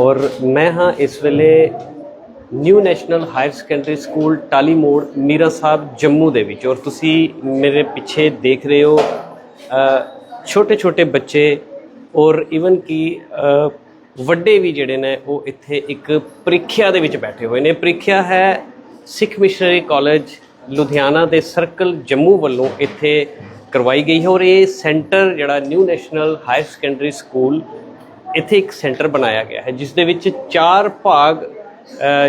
ਔਰ ਮੈਂ ਹਾਂ ਇਸ ਵੇਲੇ New National Higher Secondary School Tali ਮੋੜ ਮੀਰਾ ਸਾਹਿਬ ਜੰਮੂ ਦੇ ਵਿੱਚ। ਔਰ ਤੁਸੀਂ ਮੇਰੇ ਪਿੱਛੇ ਦੇਖ ਰਹੇ ਹੋ ਛੋਟੇ ਛੋਟੇ ਬੱਚੇ ਔਰ ਇਵਨ ਕਿ ਵੱਡੇ ਵੀ ਜਿਹੜੇ ਨੇ ਉਹ ਇੱਥੇ ਇੱਕ ਪ੍ਰੀਖਿਆ ਦੇ ਵਿੱਚ ਬੈਠੇ ਹੋਏ ਨੇ। ਪ੍ਰੀਖਿਆ ਹੈ ਸਿੱਖ ਮਿਸ਼ਨਰੀ ਕਾਲਜ ਲੁਧਿਆਣਾ ਦੇ ਸਰਕਲ ਜੰਮੂ ਵੱਲੋਂ ਇੱਥੇ ਕਰਵਾਈ ਗਈ ਹੈ ਔਰ ਇਹ ਸੈਂਟਰ ਜਿਹੜਾ New National Higher Secondary School, ਇੱਥੇ ਇੱਕ ਸੈਂਟਰ ਬਣਾਇਆ ਗਿਆ ਹੈ, ਜਿਸ ਦੇ ਵਿੱਚ ਚਾਰ ਭਾਗ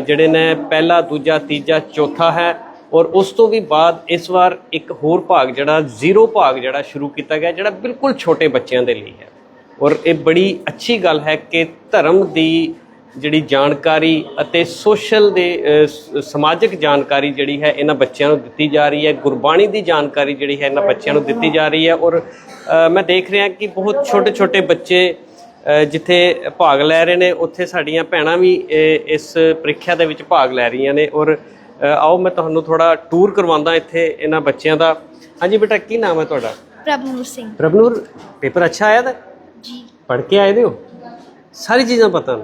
ਜਿਹੜੇ ਨੇ ਪਹਿਲਾ, ਦੂਜਾ, ਤੀਜਾ, ਚੌਥਾ ਹੈ ਔਰ ਉਸ ਤੋਂ ਵੀ ਬਾਅਦ ਇਸ ਵਾਰ ਇੱਕ ਹੋਰ ਭਾਗ ਜਿਹੜਾ ਜ਼ੀਰੋ ਭਾਗ ਜਿਹੜਾ ਸ਼ੁਰੂ ਕੀਤਾ ਗਿਆ, ਜਿਹੜਾ ਬਿਲਕੁਲ ਛੋਟੇ ਬੱਚਿਆਂ ਦੇ ਲਈ ਹੈ ਔਰ ਇਹ ਬੜੀ ਅੱਛੀ ਗੱਲ ਹੈ ਕਿ ਧਰਮ ਦੀ ਜਿਹੜੀ ਜਾਣਕਾਰੀ ਅਤੇ ਸੋਸ਼ਲ ਦੇ ਸਮਾਜਿਕ ਜਾਣਕਾਰੀ ਜਿਹੜੀ ਹੈ ਇਹਨਾਂ ਬੱਚਿਆਂ ਨੂੰ ਦਿੱਤੀ ਜਾ ਰਹੀ ਹੈ ਗੁਰਬਾਣੀ ਦੀ ਜਾਣਕਾਰੀ ਜਿਹੜੀ ਹੈ ਇਹਨਾਂ ਬੱਚਿਆਂ ਨੂੰ ਦਿੱਤੀ ਜਾ ਰਹੀ ਹੈ ਔਰ ਮੈਂ ਦੇਖ ਰਿਹਾ ਕਿ ਬਹੁਤ ਛੋਟੇ ਛੋਟੇ ਬੱਚੇ ਜਿੱਥੇ ਭਾਗ ਲੈ ਰਹੇ ਨੇ ਉੱਥੇ ਸਾਡੀਆਂ ਭੈਣਾਂ ਵੀ ਇਸ ਪ੍ਰੀਖਿਆ ਦੇ ਵਿੱਚ ਭਾਗ ਲੈ ਰਹੀਆਂ ਨੇ ਔਰ ਆਓ ਮੈਂ ਤੁਹਾਨੂੰ ਥੋੜਾ ਟੂਰ ਕਰਵਾਉਂਦਾ ਇੱਥੇ ਇਹਨਾਂ ਬੱਚਿਆਂ ਦਾ। ਹਾਂਜੀ ਬੇਟਾ ਕੀ ਨਾਮ ਹੈ ਤੁਹਾਡਾ? ਪ੍ਰਭਨੂਰ ਸਿੰਘ। ਪ੍ਰਭਨੂਰ ਪੇਪਰ ਅੱਛਾ ਆਇਆ ਤਾਂ ਜੀ। ਪੜ੍ਹ ਕੇ ਆਏ ਦੇ ਹੋ? ਸਾਰੀ ਚੀਜ਼ਾਂ ਪਤਾ ਨੇ?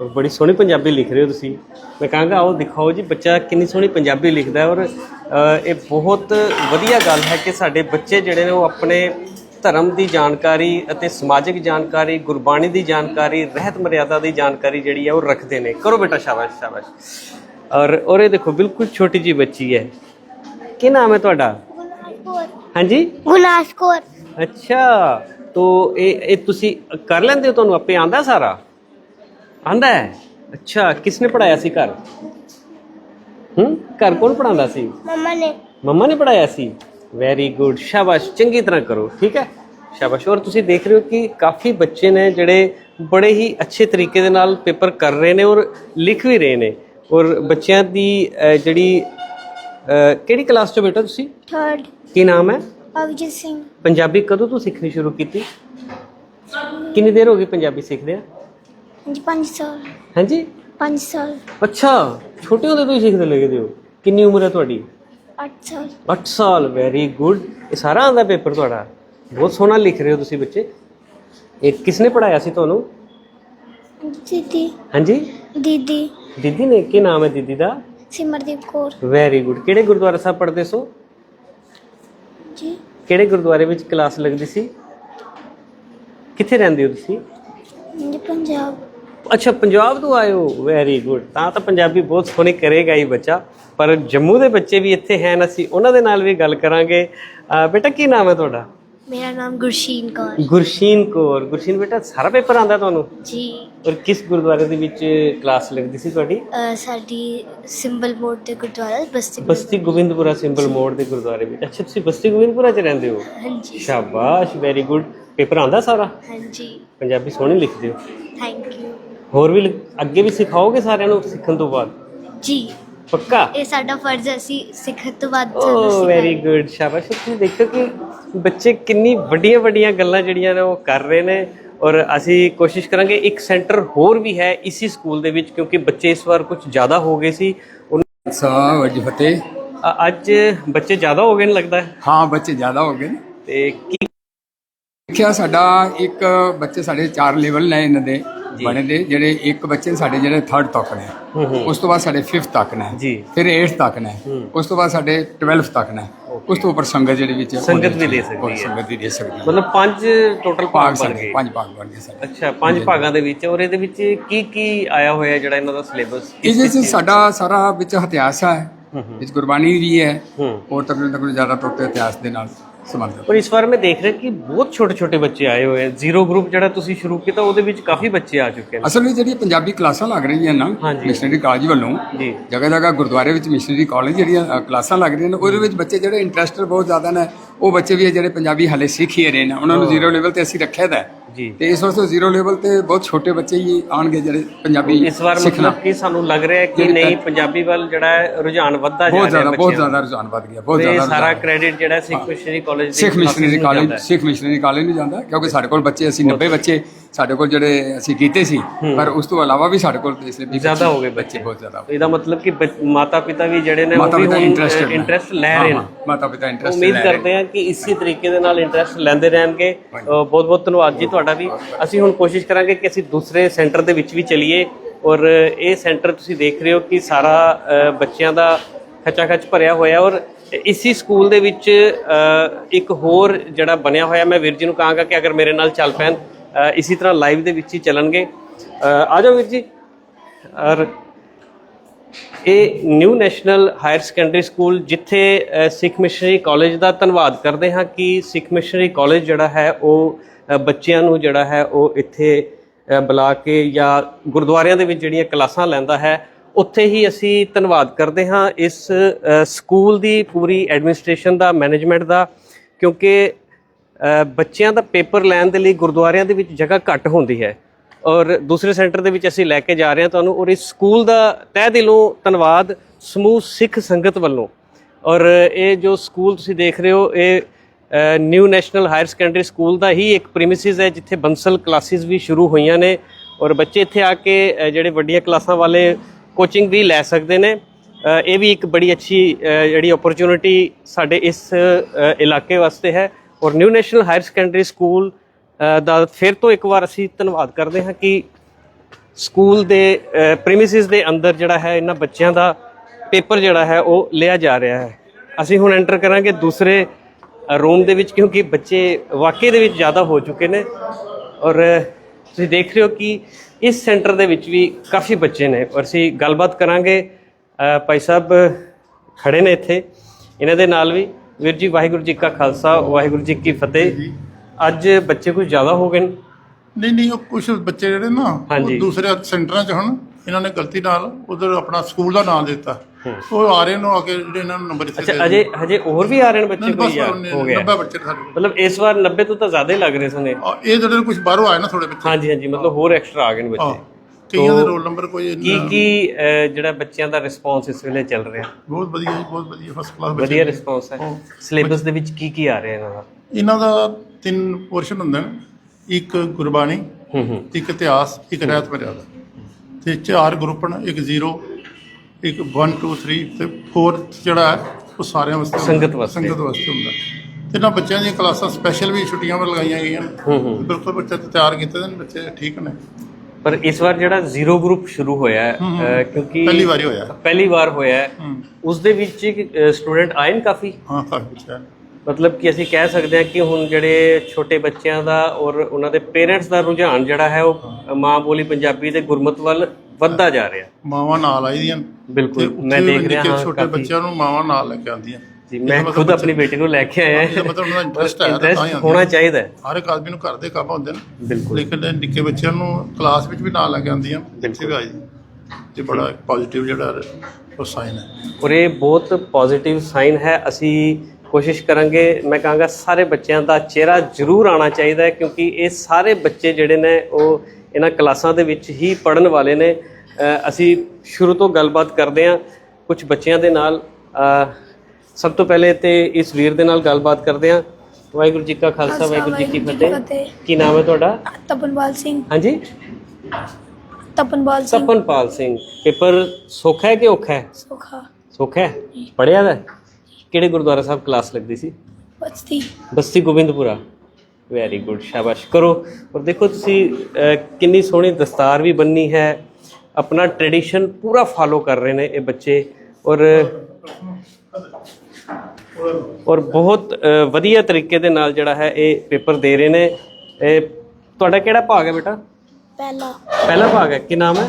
ਬੜੀ ਸੋਹਣੀ ਪੰਜਾਬੀ ਲਿਖ ਰਹੇ ਹੋ ਤੁਸੀਂ। ਮੈਂ ਕਹਾਂਗਾ ਆਓ ਦਿਖਾਓ ਜੀ ਬੱਚਾ ਕਿੰਨੀ ਸੋਹਣੀ ਪੰਜਾਬੀ ਲਿਖਦਾ ਔਰ ਇਹ ਬਹੁਤ ਵਧੀਆ ਗੱਲ ਹੈ ਕਿ ਸਾਡੇ ਬੱਚੇ ਜਿਹੜੇ ਨੇ ਉਹ ਆਪਣੇ ਧਰਮ ਦੀ ਜਾਣਕਾਰੀ ਅਤੇ ਸਮਾਜਿਕ ਜਾਣਕਾਰੀ ਗੁਰਬਾਣੀ ਦੀ ਜਾਣਕਾਰੀ ਰਹਿਤ ਮਰਿਆਦਾ ਦੀ ਜਾਣਕਾਰੀ ਜਿਹੜੀ ਹੈ ਉਹ ਰੱਖਦੇ ਨੇ। ਕਰੋ ਬੇਟਾ ਸ਼ਾਬਾਸ਼ ਸ਼ਾਬਾਸ਼। ਔਰ ਔਰ ਇਹ ਦੇਖੋ ਬਿਲਕੁਲ ਛੋਟੀ ਜੀ ਬੱਚੀ ਹੈ। ਕੀ ਨਾਮ ਹੈ ਤੁਹਾਡਾ? ਹਾਂਜੀ? ਗੁਨਾਸ ਕੌਰ ਅੱਛਾ ਤੋ ਇਹ ਇਹ ਤੁਸੀਂ ਕਰ ਲੈਂਦੇ ਹੋ ਤੁਹਾਨੂੰ ਆਪੇ ਆਂਦਾ ਸਾਰਾ? ਆਂਦਾ ਹੈ? ਅੱਛਾ ਕਿਸਨੇ ਪੜਾਇਆ ਸੀ ਘਰ? ਹੂੰ? ਘਰ ਕੌਣ ਪੜਾਉਂਦਾ ਸੀ? ਮਮਾ ਨੇ। ਮੰਮਾ ਨੇ ਪੜਾਇਆ ਸੀ? ਵੈਰੀ ਗੁੱਡ ਸ਼ਾਬਾਸ਼ ਚੰਗੀ ਤਰ੍ਹਾਂ ਕਰੋ ਠੀਕ ਹੈ? ਸ਼ਾਬਾਸ਼ ਔਰ ਤੁਸੀਂ ਦੇਖ ਰਹੇ ਹੋ ਕਿ ਕਾਫੀ ਬੱਚੇ ਨੇ ਜਿਹੜੇ ਬੜੇ ਹੀ ਅੱਛੇ ਤਰੀਕੇ ਦੇ ਨਾਲ ਪੇਪਰ ਕਰ ਰਹੇ ਨੇ ਔਰ ਲਿਖ ਵੀ ਰਹੇ ਨੇ। ਔਰ ਬੱਚਿਆਂ ਦੀ ਜਿਹੜੀ ਕਿਹੜੀ ਕਲਾਸ ਚੋਂ ਬੇਟਾ ਤੁਸੀਂ? ਥਰਡ ਕੀ ਨਾਮ ਹੈ? ਅਵਜੀਤ ਸਿੰਘ। ਪੰਜਾਬੀ ਕਦੋਂ ਤੋਂ ਸਿੱਖਣੀ ਸ਼ੁਰੂ ਕੀਤੀ? ਕਿੰਨੀ ਦੇਰ ਹੋ ਗਈ ਪੰਜਾਬੀ ਸਿੱਖਦੇ ਆ? ਜੀ 5 ਸਾਲ ਹਾਂਜੀ? 5 ਸਾਲ ਅੱਛਾ ਛੋਟੇ ਹੁੰਦੇ ਤੋਂ ਹੀ ਸਿੱਖਦੇ ਲੱਗੇ ਹੋ। ਕਿੰਨੀ ਉਮਰ ਹੈ ਤੁਹਾਡੀ? 8 ਸਾਲ 8 ਸਾਲ ਵੈਰੀ ਗੁੱਡ ਇਹ ਸਾਰਾ ਆਂਦਾ ਪੇਪਰ ਤੁਹਾਡਾ। ਬਹੁਤ ਸੋਹਣਾ ਲਿਖ ਰਹੇ ਹੋ ਤੁਸੀਂ ਬੱਚੇ। ਇਹ ਕਿਸਨੇ ਪੜਾਇਆ ਸੀ ਤੁਹਾਨੂੰ? ਦੀਦੀ। ਹਾਂਜੀ? ਦੀਦੀ। ਦੀਦੀ ਨੇ ਕੀ ਨਾਮ ਹੈ ਦੀਦੀ ਦਾ? ਸਿਮਰਦੀਪ ਕੌਰ। ਵੈਰੀ ਗੁੱਡ ਕਿਹੜੇ ਗੁਰਦੁਆਰਾ ਸਾਹਿਬ ਪੜ੍ਹਦੇ ਸੋ? ਜੀ। ਕਿਹੜੇ ਗੁਰਦੁਆਰੇ ਵਿੱਚ ਕਲਾਸ ਲੱਗਦੀ ਸੀ? ਕਿੱਥੇ ਰਹਿੰਦੇ ਹੋ ਤੁਸੀਂ? ਜੀ ਪੰਜਾਬ। ਅੱਛਾ ਪੰਜਾਬ ਤੋਂ ਆਏ ਹੋ? ਵੈਰੀ ਗੁੱਡ ਤਾਂ ਤਾਂ ਪੰਜਾਬੀ ਬਹੁਤ ਸੋਹਣੀ ਕਰੇਗਾ ਹੀ ਬੱਚਾ। ਪਰ ਜੰਮੂ ਦੇ ਬੱਚੇ ਵੀ ਇੱਥੇ ਹਨ ਅਸੀਂ ਉਹਨਾਂ ਦੇ ਨਾਲ ਵੀ ਗੱਲ ਕਰਾਂਗੇ। ਅਹ ਬੇਟਾ ਕੀ ਨਾਮ ਹੈ ਤੁਹਾਡਾ? ਮੇਰਾ ਨਾਮ ਗੁਰਸ਼ੀਨ ਕੌਰ। ਗੁਰਸ਼ੀਨ ਕੌਰ। ਗੁਰਸ਼ੀਨ ਬੇਟਾ ਸਾਰਾ ਪੇਪਰ ਆਂਦਾ ਤੁਹਾਨੂੰ? ਜੀ। ਔਰ ਕਿਸ ਗੁਰਦੁਆਰੇ ਦੇ ਵਿੱਚ ਕਲਾਸ ਲੱਗਦੀ ਸੀ ਤੁਹਾਡੀ? ਸਾਡੀ ਸਿੰਬਲ ਮੋੜ ਤੇ ਗੁਰਦੁਆਰਾ ਬਸਤੀ ਬਸਤੀ ਗੋਬਿੰਦਪੁਰਾ ਸਿੰਬਲ ਮੋੜ ਦੇ ਗੁਰਦੁਆਰੇ ਵਿੱਚ। ਅੱਛਾ ਤੁਸੀਂ ਬਸਤੀ ਗੋਬਿੰਦਪੁਰਾ 'ਚ ਰਹਿੰਦੇ ਹੋ? ਹਾਂਜੀ। ਸ਼ਾਬਾਸ਼ ਵੈਰੀ ਗੁੱਡ ਪੇਪਰ ਆਂਦਾ ਸਾਰਾ? ਹਾਂਜੀ। ਪੰਜਾਬੀ ਸੋਹਣੀ ਲਿਖਦੇ ਹੋ। ਥੈਂਕ ਯੂ ਹੋਰ ਵੀ ਲਿਖ- ਅੱਗੇ ਵੀ ਸਿਖਾਓਗੇ ਸਾਰਿਆਂ ਨੂੰ ਸਿੱਖਣ ਤੋਂ ਬਾਅਦ? ਜੀ। ਪੱਕਾ? ਇਹ ਸਾਡਾ ਫਰਜ਼ ਹੈ ਅਸੀਂ ਸਿੱਖਣ ਤੋਂ ਬਾਅਦ ਓ ਸਾਨੂੰ ਵੈਰੀ ਗੁੱਡ ਸ਼ਾਬਾਸ਼। ਤੁਸੀਂ ਦੇਖੋ ਕਿ ਬੱਚੇ ਕਿੰਨੀ ਵੱਡੀਆਂ ਵੱਡੀਆਂ ਗੱਲਾਂ ਜਿਹੜੀਆਂ ਨੇ ਉਹ ਕਰ ਰਹੇ ਨੇ ਔਰ ਅਸੀਂ ਕੋਸ਼ਿਸ਼ ਕਰਾਂਗੇ ਇੱਕ ਸੈਂਟਰ ਹੋਰ ਵੀ ਹੈ ਇਸੀ ਸਕੂਲ ਦੇ ਵਿੱਚ ਕਿਉਂਕਿ ਬੱਚੇ ਇਸ ਵਾਰ ਕੁਝ ਜ਼ਿਆਦਾ ਹੋ ਗਏ ਸੀ। ਉਹਨਾਂ- ਸਾ ਵੱਡੀ ਫਤਿਹ। ਅ- ਅੱਜ ਬੱਚੇ ਜ਼ਿਆਦਾ ਹੋ ਗਏ ਨੇ ਲੱਗਦਾ? ਹੈ ਹਾਂ ਬੱਚੇ ਜ਼ਿਆਦਾ ਹੋ ਗਏ ਨੇ। ਤੇ ਕੀ ਦੇਖਿਆ ਸਾਡਾ ਇੱਕ ਬੱਚੇ ਸਾਡੇ ਚਾਰ ਲੈਵਲ ਨੇ ਇਹਨਾਂ ਦੇ। ਬਣੇ ਦੇ ਜਿਹੜੇ ਇੱਕ ਬੱਚੇ ਸਾਡੇ ਜਿਹੜੇ 3rd ਤੱਕ ਨੇ। ਉਸ ਤੋਂ ਬਾਅਦ ਸਾਡੇ 5th ਤੱਕ ਨੇ। ਫਿਰ 8th ਤੱਕ ਨੇ। ਉਸ ਤੋਂ ਬਾਅਦ ਸਾਡੇ 12th ਤੱਕ ਨੇ। ਉਸ ਤੋਂ ਉੱਪਰ ਸੰਗਤ ਜਿਹੜੀ ਵਿੱਚ ਸੰਗਤ ਵੀ ਦੇ ਸਕਦੀ ਹੈ। ਸੰਗਤ ਵੀ ਦੇ ਸਕਦੀ ਹੈ। ਮਤਲਬ ਪੰਜ ਟੋਟਲ ਭਾਗ ਬਣ ਗਏ। ਪੰਜ ਭਾਗ ਬਣ ਗਏ ਸਾਡੇ। ਅੱਛਾ ਪੰਜ ਭਾਗਾਂ ਦੇ ਵਿੱਚ ਔਰ ਇਹਦੇ ਵਿੱਚ ਕੀ ਕੀ ਆਇਆ ਹੋਇਆ ਜਿਹੜਾ ਇਹਨਾਂ ਦਾ ਸਿਲੇਬਸ ਇਹਦੇ ਵਿੱਚ ਸਾਡਾ ਸਾਰਾ ਵਿੱਚ ਇਤਿਹਾਸ ਹੈ। ਵਿੱਚ ਗੁਰਬਾਣੀ ਵੀ ਹੈ। ਹੂੰ। ਹੋਰ ਤਕਰੀਬਨ ਤਕਰੀਬਨ ਜ਼ਿਆਦਾ ਤੌਰ ਤੇ ਇਤਿਹਾਸ ਦੇ ਨਾਲ। ਸੰਬੰਧਿਤ ਪਰ ਇਸ ਵਾਰ ਮੈਂ ਦੇਖ ਰਿਹਾ ਕਿ ਬਹੁਤ ਛੋਟੇ ਛੋਟੇ ਬੱਚੇ ਆਏ ਹੋਏ ਆ। ਜ਼ੀਰੋ ਗਰੁੱਪ ਜਿਹੜਾ ਤੁਸੀਂ ਸ਼ੁਰੂ ਕੀਤਾ ਉਹਦੇ ਵਿੱਚ ਕਾਫੀ ਬੱਚੇ ਆ ਚੁੱਕੇ ਨੇ। ਅਸਲ ਵਿੱਚ ਜਿਹੜੀਆਂ ਪੰਜਾਬੀ ਕਲਾਸਾਂ ਲੱਗ ਰਹੀਆਂ ਨਾ। ਮਿਸ਼ਨਰੀ ਕਾਲਜ ਵੱਲੋਂ ਜੀ। ਜਗ੍ਹਾ ਜਗ੍ਹਾ ਗੁਰਦੁਆਰੇ ਵਿੱਚ ਮਿਸ਼ਨਰੀ ਕਾਲਜ ਜਿਹੜੀਆਂ ਕਲਾਸਾਂ ਲੱਗ ਰਹੀਆਂ ਨੇ ਉਹਦੇ ਵਿੱਚ ਬੱਚੇ ਜਿਹੜੇ ਇੰਟਰਸਟਡ ਬਹੁਤ ਜ਼ਿਆਦਾ ਨੇ ਉਹ ਬੱਚੇ ਵੀ ਜਿਹੜੇ ਪੰਜਾਬੀ ਹਲੇ ਸਿੱਖ ਹੀ ਰਹੇ ਨੇ। ਉਹਨਾਂ ਨੂੰ ਜ਼ੀਰੋ ਲੈਵਲ ਤੇ ਅਸੀਂ ਰੱਖਿਆ ਦਾ। ਜੀ। ਤੇ ਇਸ ਵਾਸਤੇ ਜ਼ੀਰੋ ਲੈਵਲ ਤੇ ਬਹੁਤ ਛੋਟੇ ਬੱਚੇ ਹੀ ਆਣਗੇ ਜਿਹੜੇ ਪੰਜਾਬੀ ਇਸ ਵਾਰ ਸਿੱਖਣਾ। ਮਤਲਬ ਕਿ ਸਾਨੂੰ ਲੱਗ ਰਿਹਾ ਹੈ ਕਿ ਜਿਹੜੀ ਨਹੀਂ ਪੰਜਾਬੀ ਵੱਲ ਜਿਹੜਾ ਹੈ ਰੁਝਾਨ ਵੱਧਦਾ ਜਾ ਬਹੁਤ ਰਿਹਾ ਜ਼ਿਆਦਾ ਬਹੁਤ ਬੱਚਿਆਂ ਜ਼ਿਆਦਾ ਰੁਝਾਨ ਵੱਧ ਗਿਆ ਬਹੁਤ ਦਾ। ਤੇ ਜ਼ਿਆਦਾ ਸਾਰਾ ਰੁਝਾਨ। ਕ੍ਰੈਡਿਟ ਜਿਹੜਾ Sikh missionary college Sikh missionary college Sikh missionary college ਨੂੰ ਜਾਂਦਾ ਕਿਉਂਕਿ ਸਾਡੇ ਕੋਲ ਬੱਚੇ ਅਸੀਂ 90 ਬੱਚੇ ਸਾਡੇ ਕੋਲ ਜਿਹੜੇ ਅਸੀਂ ਕੀਤੇ ਸੀ ਪਰ ਉਸ ਤੋਂ ਇਲਾਵਾ ਵੀ ਸਾਡੇ ਕੋਲ ਇਸ ਲਈ ਜ਼ਿਆਦਾ ਹੋ ਗਏ ਬੱਚੇ ਬਹੁਤ ਜ਼ਿਆਦਾ ਇਹਦਾ ਮਤਲਬ ਕਿ ਮਾਤਾ ਪਿਤਾ ਵੀ ਜਿਹੜੇ ਨੇ ਉਹ ਵੀ ਇੰਟਰਸਟ ਲੈ ਰਹੇ ਨੇ। ਮਾਤਾ ਪਿਤਾ ਇੰਟਰਸਟ ਉਮੀਦ ਕਰਦੇ ਹਾਂ ਕਿ ਇਸੇ ਤਰੀਕੇ ਦੇ ਨਾਲ ਇੰਟਰਸਟ ਲੈਂਦੇ ਰਹਿਣਗੇ। ਬਹੁਤ ਬਹੁਤ ਧੰਨਵਾਦ ਜੀ ਤੁਹਾਡਾ ਵੀ। ਅਸੀਂ ਹੁਣ ਕੋਸ਼ਿਸ਼ ਕਰਾਂਗੇ ਕਿ ਅਸੀਂ ਦੂਸਰੇ ਸੈਂਟਰ ਦੇ ਵਿੱਚ ਵੀ ਚਲੀਏ ਔਰ ਇਹ ਸੈਂਟਰ ਤੁਸੀਂ ਦੇਖ ਰਹੇ ਹੋ ਕਿ ਸਾਰਾ ਬੱਚਿਆਂ ਦਾ ਖੱਚਾ ਖੱਚ ਭਰਿਆ ਹੋਇਆ ਔਰ ਇਸੀ ਸਕੂਲ ਦੇ ਵਿੱਚ ਇੱਕ ਹੋਰ ਜਿਹੜਾ ਬਣਿਆ ਹੋਇਆ। ਮੈਂ ਵੀਰ ਜੀ ਨੂੰ ਕਹਾਂਗਾ ਕਿ ਅਗਰ ਮੇਰੇ ਨਾਲ ਚੱਲ ਪੈਣ ਇਸੀ ਤਰ੍ਹਾਂ ਲਾਈਵ ਦੇ ਵਿੱਚ ਹੀ ਚੱਲਣਗੇ। ਆ ਜਾਓ ਵੀਰ ਜੀ। ਔਰ ਇਹ New National Higher Secondary School ਜਿੱਥੇ ਸਿੱਖ ਮਿਸ਼ਨਰੀ ਕਾਲਜ ਦਾ ਧੰਨਵਾਦ ਕਰਦੇ ਹਾਂ ਕਿ ਸਿੱਖ ਮਿਸ਼ਨਰੀ ਕਾਲਜ ਜਿਹੜਾ ਹੈ ਉਹ ਬੱਚਿਆਂ ਨੂੰ ਜਿਹੜਾ ਹੈ ਉਹ ਇੱਥੇ ਬੁਲਾ ਕੇ ਜਾਂ ਗੁਰਦੁਆਰਿਆਂ ਦੇ ਵਿੱਚ ਜਿਹੜੀਆਂ ਕਲਾਸਾਂ ਲੈਂਦਾ ਹੈ, ਉੱਥੇ ਹੀ ਅਸੀਂ ਧੰਨਵਾਦ ਕਰਦੇ ਹਾਂ ਇਸ ਸਕੂਲ ਦੀ ਪੂਰੀ ਐਡਮਿਨਿਸਟ੍ਰੇਸ਼ਨ ਦਾ ਮੈਨੇਜਮੈਂਟ ਦਾ, ਕਿਉਂਕਿ ਬੱਚਿਆਂ ਦਾ ਪੇਪਰ ਲੈਣ ਦੇ ਲਈ ਗੁਰਦੁਆਰਿਆਂ ਦੇ ਵਿੱਚ ਜਗ੍ਹਾ ਘੱਟ ਹੁੰਦੀ ਹੈ ਔਰ ਦੂਸਰੇ ਸੈਂਟਰ ਦੇ ਵਿੱਚ ਅਸੀਂ ਲੈ ਕੇ ਜਾ ਰਹੇ ਹਾਂ ਤੁਹਾਨੂੰ ਔਰ ਇਸ ਸਕੂਲ ਦਾ ਤਹਿ ਦਿਲੋਂ ਧੰਨਵਾਦ ਸਮੂਹ ਸਿੱਖ ਸੰਗਤ ਵੱਲੋਂ। ਔਰ ਇਹ ਜੋ ਸਕੂਲ ਤੁਸੀਂ ਦੇਖ ਰਹੇ ਹੋ, ਇਹ New National Higher Secondary School ਦਾ ਹੀ ਇੱਕ ਪ੍ਰੀਮਿਸਿਸ ਹੈ ਜਿੱਥੇ ਬੰਸਲ ਕਲਾਸਿਸ ਵੀ ਸ਼ੁਰੂ ਹੋਈਆਂ ਨੇ ਔਰ ਬੱਚੇ ਇੱਥੇ ਆ ਕੇ ਜਿਹੜੇ ਵੱਡੀਆਂ ਕਲਾਸਾਂ ਵਾਲੇ ਕੋਚਿੰਗ ਵੀ ਲੈ ਸਕਦੇ ਨੇ। ਇਹ ਵੀ ਇੱਕ ਬੜੀ ਅੱਛੀ ਜਿਹੜੀ ਓਪਰਚੁਨਿਟੀ ਸਾਡੇ ਇਸ ਇਲਾਕੇ ਵਾਸਤੇ ਹੈ। ਔਰ New National Higher Secondary School ਦਾ ਫਿਰ ਤੋਂ ਇੱਕ ਵਾਰ ਅਸੀਂ ਧੰਨਵਾਦ ਕਰਦੇ ਹਾਂ ਕਿ ਸਕੂਲ ਦੇ ਪ੍ਰੀਮਿਸਿਸ ਦੇ ਅੰਦਰ ਜਿਹੜਾ ਹੈ, ਇਹਨਾਂ ਬੱਚਿਆਂ ਦਾ ਪੇਪਰ ਜਿਹੜਾ ਹੈ, ਉਹ ਲਿਆ ਜਾ ਰਿਹਾ ਹੈ। ਅਸੀਂ ਹੁਣ ਐਂਟਰ ਕਰਾਂਗੇ ਦੂਸਰੇ ਰੂਮ ਦੇ ਵਿੱਚ, ਕਿਉਂਕਿ ਬੱਚੇ ਵਾਕਈ ਦੇ ਵਿੱਚ ਜ਼ਿਆਦਾ ਹੋ ਚੁੱਕੇ ਨੇ। ਔਰ ਤੁਸੀਂ ਦੇਖ ਰਹੇ ਹੋ ਕਿ ਇਸ ਸੈਂਟਰ ਦੇ ਵਿੱਚ ਵੀ ਕਾਫੀ ਬੱਚੇ ਨੇ। ਔਰ ਅਸੀਂ ਗੱਲਬਾਤ ਕਰਾਂਗੇ ਭਾਈ ਸਾਹਿਬ ਖੜੇ ਨੇ ਇੱਥੇ। ਇਹਨਾਂ ਦੇ ਨਾਲ ਵੀ ਵੀਰ ਜੀ ਵਾਹਿਗੁਰੂ ਜੀ ਕਾ ਖਾਲਸਾ ਵਾਹਿਗੁਰੂ ਜੀ ਕੀ ਫਤਿਹ। ਅੱਜ ਬੱਚੇ ਕੁਝ ਜ਼ਿਆਦਾ ਹੋ ਗਏ ਨੇ? ਨਹੀਂ ਨਹੀਂ ਉਹ ਕੁਝ ਬੱਚੇ ਜਿਹੜੇ ਨਾ ਹਾਂਜੀ। ਉਹ ਦੂਸਰੇ ਸੈਂਟਰਾਂ 'ਚ ਹੁਣ ਇਹਨਾਂ ਨੇ ਗਲਤੀ ਨਾਲ ਉਧਰ ਆਪਣਾ ਸਕੂਲ ਦਾ ਨਾਮ ਦਿੱਤਾ। ਉਹ ਆ ਰਹੇ ਨੂੰ ਆ ਕੇ ਜਿਹੜੇ ਇਹਨਾਂ ਨੂੰ ਨੰਬਰ ਇੱਥੇ ਅੱਛਾ ਅਜੇ ਹਜੇ ਹੋਰ ਵੀ ਆ ਰਹੇ ਨੇ ਬੱਚੇ ਕੋਈ ਯਾਰ? ਹੋ ਗਿਆ। 90 ਬੱਚੇ ਸਾਡੇ। ਮਤਲਬ ਇਸ ਵਾਰ 90 ਤੋਂ ਤਾਂ ਜ਼ਿਆਦਾ ਹੀ ਲੱਗ ਰਹੇ ਸਨੇ ਆ, ਇਹ ਜਿਹੜੇ ਕੁਝ ਬਾਹਰੋਂ ਆਏ ਨਾ ਥੋੜੇ ਬੱਚੇ। ਹਾਂਜੀ ਹਾਂਜੀ ਮਤਲਬ ਹੋਰ ਐਕਸਟਰਾ ਆ ਗਏ ਨੇ ਬੱਚੇ। ਕਈਆਂ ਦੇ ਰੋਲ ਨੰਬਰ ਕੋਈ ਕੀ ਇੰਨਾ- ਕੀ ਅਹ, ਜਿਹੜਾ ਬੱਚਿਆਂ ਦਾ ਰਿਸਪੌਂਸ ਇਸ ਵੇਲੇ ਚੱਲ ਰਿਹਾ? ਬਹੁਤ ਵਧੀਆ ਜੀ, ਬਹੁਤ ਵਧੀਆ ਫਸਟ ਕਲਾਸ ਵਧੀਆ ਰਿਸਪੌਂਸ ਹੈ। ਹਾਂ। ਸਿਲੇਬਸ ਦੇ ਵਿੱਚ ਕੀ ਕੀ ਆ ਰਿਹਾ ਇਹਨਾਂ ਦਾ? ਇਹਨਾਂ ਦਾ ਤਿੰਨ ਪੋਰਸ਼ਨ ਹੁੰਦੇ ਨੇ। ਇੱਕ ਗੁਰਬਾਣੀ ਹੂੰ ਹੂੰ। ਇੱਕ ਇਤਿਹਾਸ ਇੱਕ ਰਹਿਤ ਮਰਿਆਦਾ। ਤੇ ਚਾਰ ਗਰੁੱਪ ਨੇ ਇੱਕ 0 ਇੱਕ 1 2 3 ਤੇ 4 ਜਿਹੜਾ ਹੈ ਉਹ ਸਾਰਿਆਂ ਵਾਸਤੇ ਹੁੰਦਾ। ਸੰਗਤ ਵਾਸਤੇ। ਸੰਗਤ ਵਾਸਤੇ ਹੁੰਦਾ। ਤੇ ਇਹਨਾਂ ਬੱਚਿਆਂ ਦੀਆਂ ਕਲਾਸਾਂ ਸਪੈਸ਼ਲ ਵੀ ਛੁੱਟੀਆਂ ਵਿੱਚ ਲਗਾਈਆਂ ਗਈਆਂ ਨੇ। ਹੂੰ ਹੂੰ। ਬਿਲਕੁਲ ਬੱਚੇ ਤਿਆਰ ਕੀਤੇ ਨੇ ਬੱਚੇ ਠੀਕ ਨੇ। ਪਰ ਇਸ ਵਾਰ ਜਿਹੜਾ ਜ਼ੀਰੋ ਗਰੁੱਪ ਸ਼ੁਰੂ ਹੋਇਆ ਹੈ ਕਿਉਂਕਿ ਪਹਿਲੀ ਵਾਰੀ ਹੋਇਆ। ਪਹਿਲੀ ਵਾਰ ਹੋਇਆ। ਹੈ। ਉਸ ਦੇ ਵਿੱਚ ਸਟੂਡੈਂਟ ਆਏ ਕਾਫੀ? ਹਾਂ ਕਾਫੀ ਮਤਲਬ ਕਿ ਅਸੀਂ ਕਹਿ ਸਕਦੇ ਹਾਂ ਕਿ ਹੁਣ ਜਿਹੜੇ ਛੋਟੇ ਬੱਚਿਆਂ ਦਾ ਔਰ ਉਹਨਾਂ ਦੇ ਪੇਰੈਂਟਸ ਦਾ ਰੁਝਾਨ ਜਿਹੜਾ ਹੈ ਉਹ ਮਾਂ ਬੋਲੀ ਪੰਜਾਬੀ ਦੇ ਗੁਰਮਤ ਵੱਲ ਵੱਧਦਾ ਜਾ ਰਿਹਾ। ਮਾਵਾਂ ਨਾਲ ਆਈ ਦੀਆਂ ਬਿਲਕੁਲ ਮੈਂ ਦੇਖ ਰਿਹਾ ਹਾਂ ਛੋਟੇ ਬੱਚਿਆਂ ਨੂੰ ਮਾਵਾਂ ਨਾਲ ਲੈ ਕੇ ਆਉਂਦੀਆਂ। ਜੀ ਮੈਂ ਖੁਦ ਆਪਣੀ ਬੇਟੀ ਨੂੰ ਲੈ ਕੇ ਆਇਆ। ਇਹਦਾ ਮਤਲਬ ਉਹਨਾਂ ਦਾ ਇੰਟਰਸਟ ਹੈ ਤਾਂ ਹੀ ਹੋਣਾ ਚਾਹੀਦਾ ਹੈ। ਹਰ ਇੱਕ ਆਦਮੀ ਨੂੰ ਘਰ ਦੇ ਕੰਮ ਹੁੰਦੇ ਨੇ। ਬਿਲਕੁਲ। ਲੇਕਿਨ ਨਿੱਕੇ ਬੱਚਿਆਂ ਨੂੰ ਕਲਾਸ ਵਿੱਚ ਵੀ ਨਾਲ ਲੈ ਕੇ ਆਉਂਦੀਆਂ। ਵੀ ਆਈ ਤੇ ਬੜਾ ਪੋਜ਼ਿਟਿਵ ਜਿਹੜਾ ਉਹ ਸਾਈਨ ਹੈ। ਔਰ ਇਹ ਬਹੁਤ ਪੋਜ਼ਿਟਿਵ ਸਾਈਨ ਹੈ। ਅਸੀਂ ਕੋਸ਼ਿਸ਼ ਕਰਾਂਗੇ ਮੈਂ ਕਹਾਂਗਾ ਸਾਰੇ ਬੱਚਿਆਂ ਦਾ ਚਿਹਰਾ ਜ਼ਰੂਰ ਆਉਣਾ ਚਾਹੀਦਾ ਹੈ ਕਿਉਂਕਿ ਇਹ ਸਾਰੇ ਬੱਚੇ ਜਿਹੜੇ ਨੇ ਉਹ ਇਹਨਾਂ ਕਲਾਸਾਂ ਦੇ ਵਿੱਚ ਹੀ ਪੜਨ ਵਾਲੇ ਨੇ। ਅਸੀਂ ਸ਼ੁਰੂ ਤੋਂ ਗੱਲਬਾਤ ਕਰਦੇ ਹਾਂ ਕੁਝ ਬੱਚਿਆਂ ਦੇ ਨਾਲ। ਸਭ ਤੋਂ ਪਹਿਲੇ ਤੇ ਇਸ ਵੀਰ ਦੇ ਨਾਲ ਗੱਲਬਾਤ ਕਰਦੇ ਹਾਂ। ਵਾਹਿਗੁਰੂ ਜੀ ਕਾ ਖਾਲਸਾ ਵਾਹਿਗੁਰੂ ਜੀ ਕੀ ਫਤਿਹ। ਕੀ ਨਾਮ ਹੈ ਤੁਹਾਡਾ? ਤਪਨਪਾਲ ਸਿੰਘ। ਹਾਂਜੀ। ਤਪਨਪਾਲ ਸਿੰਘ। ਸਪਨਪਾਲ ਸਿੰਘ। ਪੇਪਰ ਸੌਖਾ ਹੈ ਕਿ ਔਖਾ ਹੈ? ਸੋਖਾ। ਸੌਖਾ ਹੈ? ਪੜਿਆ ਦਾ ਕਿਹੜੇ ਗੁਰਦੁਆਰਾ ਸਾਹਿਬ ਕਲਾਸ ਲੱਗਦੀ ਸੀ? ਬਸਤੀ। ਬਸਤੀ ਗੋਬਿੰਦਪੁਰਾ। ਵੈਰੀ ਗੁੱਡ ਸ਼ਾਬਾਸ਼। ਕਰੋ। ਔਰ ਦੇਖੋ ਤੁਸੀਂ ਕਿੰਨੀ ਸੋਹਣੀ ਦਸਤਾਰ ਵੀ ਬੰਨੀ ਹੈ। ਆਪਣਾ ਟ੍ਰੈਡੀਸ਼ਨ ਪੂਰਾ ਫਾਲੋ ਕਰ ਰਹੇ ਨੇ ਇਹ ਬੱਚੇ। ਔਰ ਔਰ ਬਹੁਤ ਵਧੀਆ ਤਰੀਕੇ ਦੇ ਨਾਲ ਜਿਹੜਾ ਹੈ ਇਹ ਪੇਪਰ ਦੇ ਰਹੇ ਨੇ। ਇਹ ਤੁਹਾਡਾ ਕਿਹੜਾ ਭਾਗ ਹੈ ਬੇਟਾ? ਪਹਿਲਾ। ਪਹਿਲਾ ਭਾਗ ਹੈ। ਕੀ ਨਾਮ ਹੈ?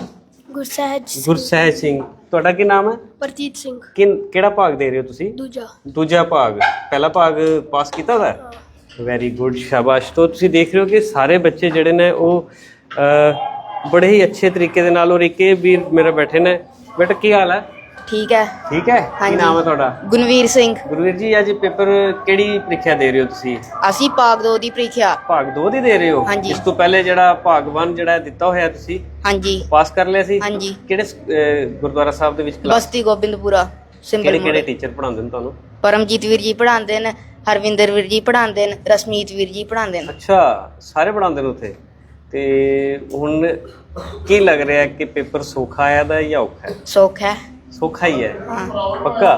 ਗੁਰਸਹਿਜ ਗੁਰਸਹਿਜ ਸਿੰਘ। ਤੁਹਾਡਾ ਕੀ ਨਾਮ ਹੈ? ਪ੍ਰਜੀਤ ਸਿੰਘ। ਕਿਨ ਕਿਹੜਾ ਭਾਗ ਦੇ ਰਹੇ ਹੋ ਤੁਸੀਂ? ਦੂਜਾ। ਦੂਜਾ ਭਾਗ। ਪਹਿਲਾ ਭਾਗ ਪਾਸ ਕੀਤਾ ਦਾ ਵੈਰੀ ਗੁੱਡ ਸ਼ਾਬਾਸ਼। ਤੋਂ ਤੁਸੀਂ ਦੇਖ ਰਹੇ ਹੋ ਕਿ ਸਾਰੇ ਬੱਚੇ ਜਿਹੜੇ ਨੇ ਉਹ ਬੜੇ ਹੀ ਅੱਛੇ ਤਰੀਕੇ ਦੇ ਨਾਲ ਔਰ ਇੱਕ ਇਹ ਵੀਰ ਮੇਰਾ ਬੈਠੇ ਨੇ। ਬੇਟਾ ਕੀ ਹਾਲ ਹੈ? ਠੀਕ ਹੈ। ਠੀਕ ਹੈ? ਕੀ ਹਾਂਜੀ। ਨਾਮ ਹੈ ਤੁਹਾਡਾ? ਗੁਣਵੀਰ ਸਿੰਘ। ਗੁਰਵੀਰ ਜੀ ਅੱਜ ਪੇਪਰ ਕਿਹੜੀ ਪ੍ਰੀਖਿਆ ਦੇ ਰਹੇ ਹੋ ਤੁਸੀਂ? ਅਸੀਂ ਪਾਕ 2 ਦੀ ਪ੍ਰੀਖਿਆ। ਭਾਗ 2 ਦੀ ਦੇ ਰਹੇ ਹੋ? ਹਾਂਜੀ। ਇਸ ਤੋਂ ਪਹਿਲੇ ਜਿਹੜਾ ਭਾਗ 1 ਜਿਹੜਾ ਦਿੱਤਾ ਹੋਇਆ ਤੁਸੀਂ ਹਾਂਜੀ। ਪਾਸ ਕਰ ਲਿਆ ਸੀ? ਹਾਂਜੀ। ਕਿਹੜੇ ਅਹ, ਗੁਰਦੁਆਰਾ ਸਾਹਿਬ ਦੇ ਵਿੱਚ ਕਲਾਸ ਬਸਤੀ ਗੋਬਿੰਦਪੁਰਾ ਕਿਹੜੇ ਸਿੰਬਲ ਕਿਹੜੇ ਮੋੜ। ਟੀਚਰ ਪੜਾਉਂਦੇ ਨੇ ਤੁਹਾਨੂੰ? ਪਰਮਜੀਤ ਵੀਰ ਜੀ ਪੜ੍ਹਾਉਂਦੇ ਨੇ ਹਰਵਿੰਦਰ ਵੀਰ ਜੀ ਪੜ੍ਹਾਉਂਦੇ ਨੇ ਰਸਮੀਤ ਵੀਰ ਜੀ ਪੜ੍ਹਾਉਂਦੇ ਨੇ। ਅੱਛਾ ਸਾਰੇ ਪੜਾਉਂਦੇ ਨੇ ਉੱਥੇ? ਤੇ ਹੁਣ ਕੀ ਲੱਗ ਰਿਹਾ ਕਿ ਪੇਪਰ ਸੌਖਾ ਆਇਆ ਦਾ ਜਾਂ ਔਖਾ ਹੈ? ਸੁੱਖ ਹੈ। ਸੌਖਾ ਹੀ ਹੈ। ਪੱਕਾ?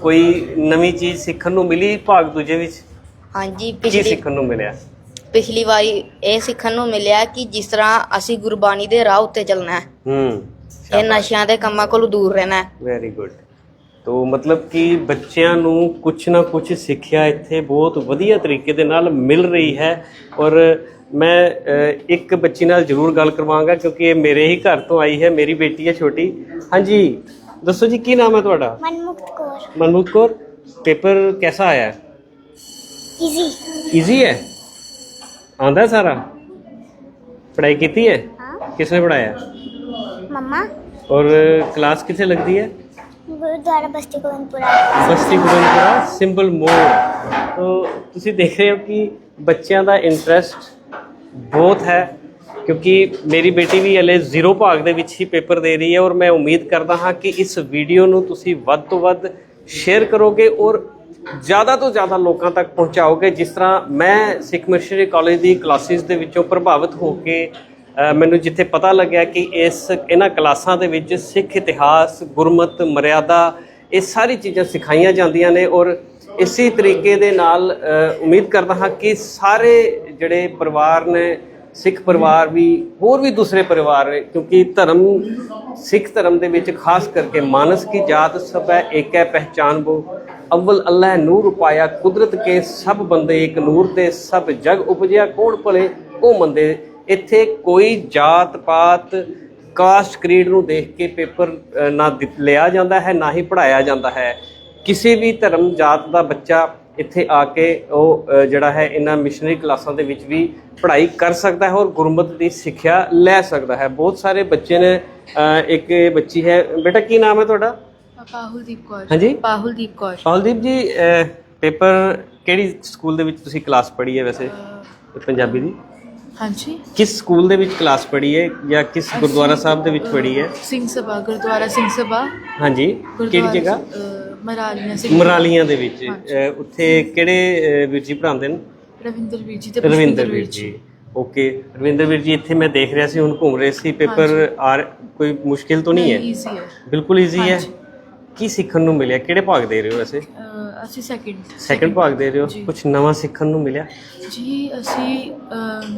ਕੋਈ ਨਵੀਂ ਚੀਜ਼ ਸਿੱਖਣ ਨੂੰ ਮਿਲੀ ਭਾਗ ਦੂਜੇ ਵਿੱਚ? ਹਾਂਜੀ ਕੀ ਪਿਛਲੀ ਸਿੱਖਣ ਨੂੰ ਮਿਲਿਆ? ਪਿਛਲੀ ਵਾਰੀ ਇਹ ਸਿੱਖਣ ਨੂੰ ਮਿਲਿਆ ਕਿ ਜਿਸ ਤਰ੍ਹਾਂ ਅਸੀਂ ਗੁਰਬਾਣੀ ਦੇ ਰਾਹ ਉੱਤੇ ਚੱਲਣਾ ਹੈ। ਹੂੰ ਇਹ ਨਸ਼ਿਆਂ ਦੇ ਕੰਮਾਂ ਕੋਲੋਂ ਦੂਰ ਰਹਿਣਾ ਹੈ। ਵੈਰੀ ਗੁੱਡ ਤੋ ਮਤਲਬ ਕਿ ਬੱਚਿਆਂ ਨੂੰ ਕੁਝ ਨਾ ਕੁਝ ਸਿੱਖਿਆ ਇੱਥੇ ਬਹੁਤ ਵਧੀਆ ਤਰੀਕੇ ਦੇ ਨਾਲ ਮਿਲ ਰਹੀ ਹੈ। ਔਰ ਮੈਂ ਇੱਕ ਬੱਚੀ ਨਾਲ ਜ਼ਰੂਰ ਗੱਲ ਕਰਵਾਵਾਂਗਾ ਕਿਉਂਕਿ ਇਹ ਮੇਰੇ ਹੀ ਘਰ ਤੋਂ ਆਈ ਹੈ ਮੇਰੀ ਬੇਟੀ ਹੈ ਛੋਟੀ। ਹਾਂਜੀ। ਦੱਸੋ ਜੀ ਕੀ ਨਾਮ ਹੈ ਤੁਹਾਡਾ? ਮਨਮੁਖਤ ਕੌਰ। ਮਨਮੁਖ ਕੌਰ ਪੇਪਰ ਕਿਹਦਾ ਆਇਆ? ਇਜ਼ੀ ਈਜ਼ੀ ਹੈ? ਆਂਦਾ ਸਾਰਾ? ਪੜ੍ਹਾਈ ਕੀਤੀ ਹੈ? ਹਾਂ। ਕਿਸਨੇ ਪੜਾਇਆ ਮੰਮਾ। ਔਰ ਕਲਾਸ ਕਿੱਥੇ ਲੱਗਦੀ ਹੈ? ਗੁਰਦੁਆਰਾ ਬਸਤੀ ਗੋਬਿੰਦਪੁਰਾ। ਬਸਤੀ ਗੋਬਿੰਦਪੁਰਾ ਸਿੰਬਲ ਮੋੜ ਤੋ ਤੁਸੀਂ ਦੇਖ ਰਹੇ ਹੋ ਕਿ ਬੱਚਿਆਂ ਦਾ ਇੰਟਰਸਟ ਬਹੁਤ ਹੈ। ਕਿਉਂਕਿ ਮੇਰੀ ਬੇਟੀ ਵੀ ਹਲੇ ਜ਼ੀਰੋ ਭਾਗ ਦੇ ਵਿੱਚ ਹੀ ਪੇਪਰ ਦੇ ਰਹੀ ਹੈ ਔਰ ਮੈਂ ਉਮੀਦ ਕਰਦਾ ਹਾਂ ਕਿ ਇਸ ਵੀਡੀਓ ਨੂੰ ਤੁਸੀਂ ਵੱਧ ਤੋਂ ਵੱਧ ਸ਼ੇਅਰ ਕਰੋਗੇ ਔਰ ਜ਼ਿਆਦਾ ਤੋਂ ਜ਼ਿਆਦਾ ਲੋਕਾਂ ਤੱਕ ਪਹੁੰਚਾਓਗੇ। ਜਿਸ ਤਰ੍ਹਾਂ ਮੈਂ ਸਿੱਖ ਮਿਸ਼ਨਰੀ ਕਾਲਜ ਦੀ ਕਲਾਸਿਸ ਦੇ ਵਿੱਚੋਂ ਪ੍ਰਭਾਵਿਤ ਹੋ ਕੇ ਮੈਨੂੰ ਜਿੱਥੇ ਪਤਾ ਲੱਗਿਆ ਕਿ ਇਸ, ਇਹਨਾਂ ਕਲਾਸਾਂ ਦੇ ਵਿੱਚ ਸਿੱਖ ਇਤਿਹਾਸ, ਗੁਰਮਤ, ਮਰਿਆਦਾ ਇਹ ਸਾਰੀ ਚੀਜ਼ਾਂ ਸਿਖਾਈਆਂ ਜਾਂਦੀਆਂ ਨੇ ਔਰ ਇਸੇ ਤਰੀਕੇ ਦੇ ਨਾਲ ਉਮੀਦ ਕਰਦਾ ਹਾਂ ਕਿ ਸਾਰੇ ਜਿਹੜੇ ਪਰਿਵਾਰ ਨੇ ਸਿੱਖ ਪਰਿਵਾਰ ਵੀ, ਹੋਰ ਵੀ ਦੂਸਰੇ ਪਰਿਵਾਰ ਕਿਉਂਕਿ ਧਰਮ, ਸਿੱਖ ਧਰਮ ਦੇ ਵਿੱਚ ਖਾਸ ਕਰਕੇ ਮਾਨਸ ਕੀ ਜਾਤ ਸਭ ਹੈ ਏਕ ਹੈ ਪਹਿਚਾਨ ਬੋ, ਅਵਲ ਅੱਲਾਹ ਨੂਰ ਉਪਾਇਆ, ਕੁਦਰਤ ਕੇ ਸਭ ਬੰਦੇ ਇੱਕ ਨੂਰ ਤੇ, ਸਭ ਜਗ ਉਪਜਿਆ, ਕੋਣ ਭਲੇ? ਉਹ ਮੰਦੇ। ਇੱਥੇ ਕੋਈ ਜਾਤ ਪਾਤ ਕਾਸਟ ਕ੍ਰੀਡ ਨੂੰ ਦੇਖ ਕੇ ਪੇਪਰ ਨਾ ਦਿੱਤ- ਲਿਆ ਜਾਂਦਾ ਹੈ, ਨਾ ਹੀ ਪੜਾਇਆ ਜਾਂਦਾ ਹੈ। ਕਿਸੇ ਵੀ ਧਰਮ ਜਾਤ ਦਾ ਬੱਚਾ ਇੱਥੇ ਆ ਕੇ ਉਹ ਜਿਹੜਾ ਹੈ ਇਹਨਾਂ ਮਿਸ਼ਨਰੀ ਕਲਾਸਾਂ ਦੇ ਵਿੱਚ ਵੀ ਪੜ੍ਹਾਈ ਕਰ ਸਕਦਾ ਹੈ ਔਰ ਗੁਰਮਤ ਦੀ ਸਿੱਖਿਆ ਲੈ ਸਕਦਾ ਹੈ। ਬਹੁਤ ਸਾਰੇ ਬੱਚੇ ਨੇ ਇੱਕ ਬੱਚੀ ਹੈ ਬੇਟਾ ਕੀ ਨਾਮ ਹੈ ਤੁਹਾਡਾ? ਪਾਹੁਲਦੀਪ ਕੌਰ ਹਾਂਜੀ? ਪਾਹੁਲਦੀਪ ਕੌਰ ਪਾਲਦੀਪ ਜੀ ਪੇਪਰ ਕਿਹੜੀ ਸਕੂਲ ਦੇ ਵਿੱਚ ਤੁਸੀਂ ਕਲਾਸ ਪੜ੍ਹੀ ਹੈ ਵੈਸੇ? ਪੰਜਾਬੀ ਦੀ? ਹਾਂਜੀ। ਕਿਸ ਸਕੂਲ ਦੇ ਵਿੱਚ ਕਲਾਸ ਪੜ੍ਹੀ ਹੈ ਜਾਂ ਕਿਸ ਗੁਰਦੁਆਰਾ ਸਾਹਿਬ ਦੇ ਵਿੱਚ ਪੜ੍ਹੀ ਹੈ? ਸਿੰਘ ਸਭਾ ਗੁਰਦੁਆਰਾ ਸਿੰਘ ਸਭਾ। ਹਾਂਜੀ ਕਿਹੜੀ ਜਗ੍ਹਾ? ਮਰਾਲੀਆਂ ਸਿੰਘ ਮਰਾਲੀਆਂ ਦੇ ਵਿੱਚ। ਅ, ਉੱਥੇ ਕਿਹੜੇ ਅ, ਵੀਰ ਜੀ ਪੜ੍ਹਾਉਂਦੇ ਨੇ? ਰਵਿੰਦਰ ਵੀਰ ਜੀ ਤੇ ਰਵਿੰਦਰ ਵੀਰ ਜੀ। ਓਕੇ ਰਵਿੰਦਰ ਵੀਰ ਜੀ ਇੱਥੇ ਮੈਂ ਦੇਖ ਰਿਹਾ ਸੀ ਹੁਣ ਘੁੰਮ ਰਹੇ ਸੀ ਪੇਪਰ ਆ ਕੋਈ ਮੁਸ਼ਕਿਲ ਤਾਂ ਨਹੀਂ ਹੈ? ਈਜ਼ੀ ਹੈ। ਬਿਲਕੁਲ ਈਜ਼ੀ ਹੈ। ਹਾਂਜੀ। ਕੀ ਸਿੱਖਣ ਨੂੰ ਮਿਲਿਆ? ਕਿਹੜੇ ਭਾਗ ਦੇ ਰਹੇ ਹੋ ਵੈਸੇ? ਅਸੀਂ ਸੈਕਿੰਡ ਸੈਕੰਡ ਭਾਗ ਦੇ ਰਹੇ ਹੋ। ਜੀ। ਕੁਝ ਨਵਾਂ ਸਿੱਖਣ ਨੂੰ ਮਿਲਿਆ? ਜੀ ਅਸੀਂ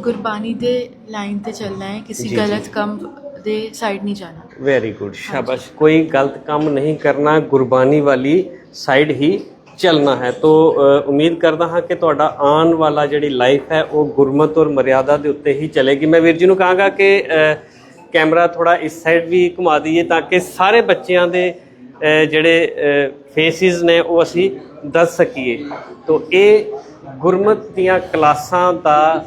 ਗੁਰਬਾਣੀ ਦੇ ਲਾਈਨ ਤੇ ਚੱਲਣਾ ਹੈ। ਕਿਸੇ ਜੀ। ਗਲਤ ਕੰਮ ਦੇ ਸਾਈਡ ਨਹੀਂ ਜਾਣਾ। ਵੈਰੀ ਗੁੱਡ ਸ਼ਾਬਾਸ਼। ਕੋਈ ਗਲਤ ਕੰਮ ਨਹੀਂ ਕਰਨਾ ਗੁਰਬਾਨੀ ਵਾਲੀ ਸਾਈਡ ਹੀ ਚੱਲਣਾ ਹੈ। ਤੋ ਅ, ਉਮੀਦ ਕਰਦਾ ਹਾਂ ਕਿ ਤੁਹਾਡਾ ਆਉਣ ਵਾਲਾ ਜਿਹੜੀ ਲਾਈਫ ਹੈ ਉਹ ਗੁਰਮਤ ਔਰ ਮਰਿਆਦਾ ਦੇ ਉੱਤੇ ਹੀ ਚੱਲੇਗੀ। ਮੈਂ ਵੀਰ ਜੀ ਨੂੰ ਕਹਾਂਗਾ ਕਿ ਅ, ਕੈਮਰਾ ਥੋੜਾ ਇਸ ਸਾਈਡ ਵੀ ਘੁਮਾ ਦਈਏ ਤਾਂ ਕਿ ਸਾਰੇ ਬੱਚਿਆਂ ਦੇ ਅ, ਜਿਹੜੇ ਫੇਸਿਸ ਨੇ, ਉਹ ਅਸੀਂ ਦੱਸ ਸਕੀਏ। ਤੋ ਇਹ ਗੁਰਮਤ ਦੀਆਂ ਕਲਾਸਾਂ ਦਾ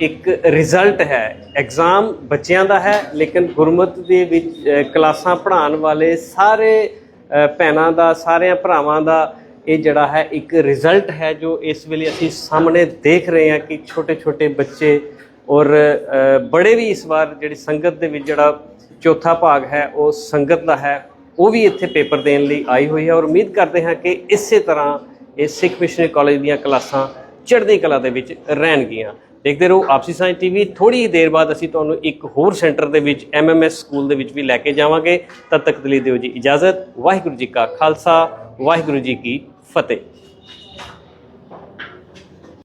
ਇੱਕ ਰਿਜ਼ਲਟ ਹੈ। ਐਗਜ਼ਾਮ ਬੱਚਿਆਂ ਦਾ ਹੈ, ਲੇਕਿਨ ਗੁਰਮਤ ਦੇ ਵਿੱਚ ਕਲਾਸਾਂ ਪੜ੍ਹਾਉਣ ਵਾਲੇ ਸਾਰੇ ਭੈਣਾਂ ਦਾ, ਸਾਰਿਆਂ ਭਰਾਵਾਂ ਦਾ ਇਹ ਜਿਹੜਾ ਹੈ, ਇੱਕ ਰਿਜ਼ਲਟ ਹੈ, ਜੋ ਇਸ ਵੇਲੇ ਅਸੀਂ ਸਾਹਮਣੇ ਦੇਖ ਰਹੇ ਹਾਂ ਕਿ ਛੋਟੇ ਛੋਟੇ ਬੱਚੇ ਔਰ ਬੜੇ ਵੀ ਇਸ ਵਾਰ ਜਿਹੜੀ ਸੰਗਤ ਦੇ ਵਿੱਚ ਜਿਹੜਾ ਚੌਥਾ ਭਾਗ ਹੈ, ਉਹ ਸੰਗਤ ਦਾ ਹੈ ਉਹ ਵੀ ਇੱਥੇ ਪੇਪਰ ਦੇਣ ਲਈ ਆਈ ਹੋਈ ਹੈ ਔਰ ਉਮੀਦ ਕਰਦੇ ਹਾਂ ਕਿ ਇਸੇ ਤਰ੍ਹਾਂ ਇਹ ਸਿੱਖ ਮਿਸ਼ਨਰੀ ਕਾਲਜ ਦੀਆਂ ਕਲਾਸਾਂ ਚੜ੍ਹਦੀ ਕਲਾ ਦੇ ਵਿੱਚ ਰਹਿਣਗੀਆਂ। ਦੇਖਦੇ ਰਹੋ ਆਪਸੀ ਸਾਇੰਸ ਟੀਵੀ। ਥੋੜੀ ਹੀ ਦੇਰ ਬਾਅਦ ਅਸੀਂ ਤੁਹਾਨੂੰ ਇੱਕ ਹੋਰ ਸੈਂਟਰ ਦੇ ਵਿੱਚ ਐਮਐਮਐਸ ਸਕੂਲ ਦੇ ਵਿੱਚ ਵੀ ਲੈ ਕੇ ਜਾਵਾਂਗੇ। ਤਦ ਤੱਕ ਦੇ ਲਈ ਦਿਓ ਜੀ ਇਜਾਜ਼ਤ। ਵਾਹਿਗੁਰੂ ਜੀ ਕਾ ਖਾਲਸਾ, ਵਾਹਿਗੁਰੂ ਜੀ ਕੀ ਫਤਿਹ।